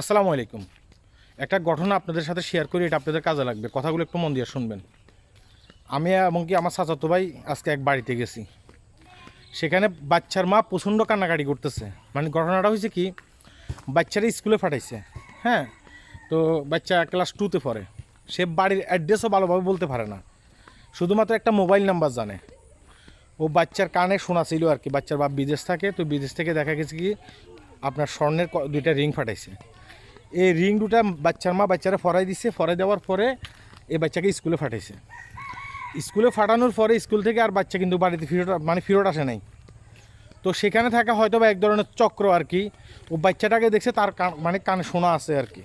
আসসালামু আলাইকুম। একটা ঘটনা আপনাদের সাথে শেয়ার করি, এটা আপনাদের কাজে লাগবে। কথাগুলো একটু মন দিয়ে শুনবেন। আমি এমনকি আমার চাচাতো ভাই আজকে এক বাড়িতে গেছি। সেখানে বাচ্চার মা প্রচণ্ড কান্নাকাটি করতেছে। মানে ঘটনাটা হয়েছে কি, বাচ্চারা স্কুলে পাঠাইছে। হ্যাঁ তো বাচ্চা ক্লাস টুতে পড়ে। সে বাড়ির অ্যাড্রেসও ভালোভাবে বলতে পারে না। শুধুমাত্র একটা মোবাইল নাম্বার জানে। ও বাচ্চার কানে শোনা ছিল আর কি। বাচ্চার বাপ বিদেশ থাকে, তো বিদেশ থেকে দেখা গেছে কি, আপনার স্বর্ণের দুইটা রিং ফাটাইছে। এই রিং দুটা বাচ্চার মা বাচ্চারা ফরাই দিছে। ফরাই দেওয়ার পরে এই বাচ্চাকে স্কুলে ফাটাইছে স্কুলে ফাটানোর পরে স্কুল থেকে আর বাচ্চা কিন্তু বাড়িতে ফিরত মানে ফিরত আসে নাই। তো সেখানে থাকা হয়তো বা এক ধরনের চক্র আর কি। ও বাচ্চাটাকে দেখছে তার মানে কানে শোনা আছে আর কি।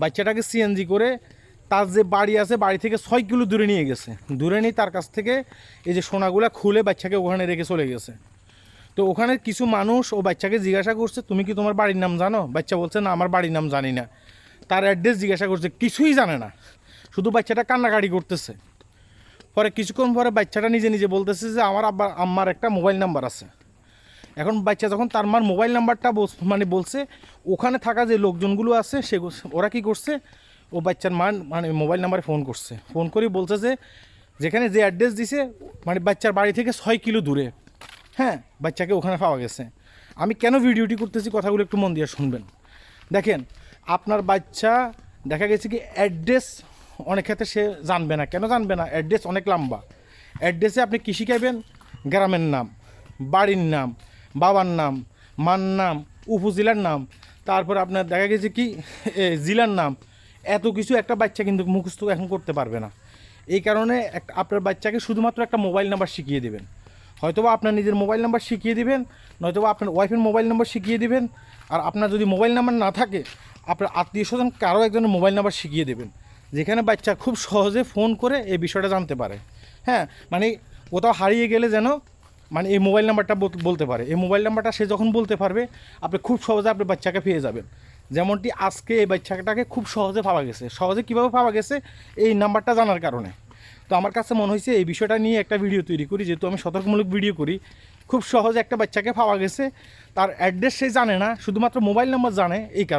বাচ্চাটাকে সিএনজি করে তার যে বাড়ি আছে, বাড়ি থেকে ছয় কিলো দূরে নিয়ে গেছে। দূরে নিয়ে তার কাছ থেকে এই যে সোনাগুলা খুলে বাচ্চাকে ওখানে রেখে চলে গেছে। তো ওখানে কিছু মানুষ ও বাচ্চাকে জিজ্ঞাসা করছে, তুমি কি তোমার বাড়ির নাম জানো? বাচ্চা বলছে, না, আমার বাড়ির নাম জানি না। তার অ্যাড্রেস জিজ্ঞাসা করছে, কিছুই জানে না, শুধু বাচ্চাটা কান্নাকাটি করতেছে। পরে কিছুক্ষণ পরে বাচ্চাটা নিজে নিজে বলতেছে যে, আমার আব্বা, আম্মার একটা মোবাইল নাম্বার আছে। এখন বাচ্চা যখন তার মার মোবাইল নাম্বারটা মানে বলছে, ওখানে থাকা যে লোকজনগুলো আছে, সে ওরা কি করছে? ও বাচ্চার মান মানে মোবাইল নাম্বারে ফোন করছে। ফোন করে বলছে যে, যেখানে যে অ্যাড্রেস দিছে মানে বাচ্চার বাড়ি থেকে ছয় কিলো দূরে। হ্যাঁ বাচ্চাকে ওখানে পাওয়া গেছে। আমি কেন ভিডিওটি করতেছি কথাগুলো একটু মন দিয়ে শুনবেন। দেখেন, আপনার বাচ্চা দেখা গেছে কি অ্যাড্রেস অনেক ক্ষেত্রে সে জানবে না। কেন জানবে না? অ্যাড্রেস অনেক লম্বা। অ্যাড্রেসে আপনি কী শিখাইবেন গ্রামের নাম, বাড়ির নাম, বাবার নাম, মার নাম, উপজেলার নাম, তারপর আপনার দেখা গেছে কি জেলার নাম, এত কিছু একটা বাচ্চা কিন্তু মুখস্থ এখন করতে পারবে না। এই কারণে আপনার বাচ্চাকে শুধুমাত্র একটা মোবাইল নাম্বার শিখিয়ে দেবেন। হয়তোবা আপনার নিজের মোবাইল নাম্বার শিখিয়ে দিবেন, নয়তোবা আপনার ওয়াইফের মোবাইল নাম্বার শিখিয়ে দিবেন, আর আপনার যদি মোবাইল নাম্বার না থাকে, আপনার আত্মীয় স্বজন কারও একজনের মোবাইল নাম্বার শিখিয়ে দেবেন, যেখানে বাচ্চা খুব সহজে ফোন করে এই বিষয়টা জানতে পারে। হ্যাঁ মানে কোথাও হারিয়ে গেলে যেন মানে এই মোবাইল নাম্বারটা বল- বলতে পারে। এই মোবাইল নাম্বারটা সে যখন বলতে পারবে, আপনি খুব সহজে আপনি বাচ্চাকে পেয়ে যাবেন। যেমনটি আজকে এই বাচ্চাটাকে খুব সহজে পাওয়া গেছে। সহজে কীভাবে পাওয়া গেছে? এই নাম্বারটা জানার কারণে। তো আমার কাছে মনে হয়েছে এই বিষয়টা নিয়ে একটা ভিডিও তৈরি করি, যেহেতু আমি সতর্কমূলক ভিডিও করি। খুব সহজে একটা বাচ্চাকে পাওয়া গেছে। তার অ্যাড্রেস সে জানে না, শুধুমাত্র মোবাইল নাম্বার জানে এই কারণে।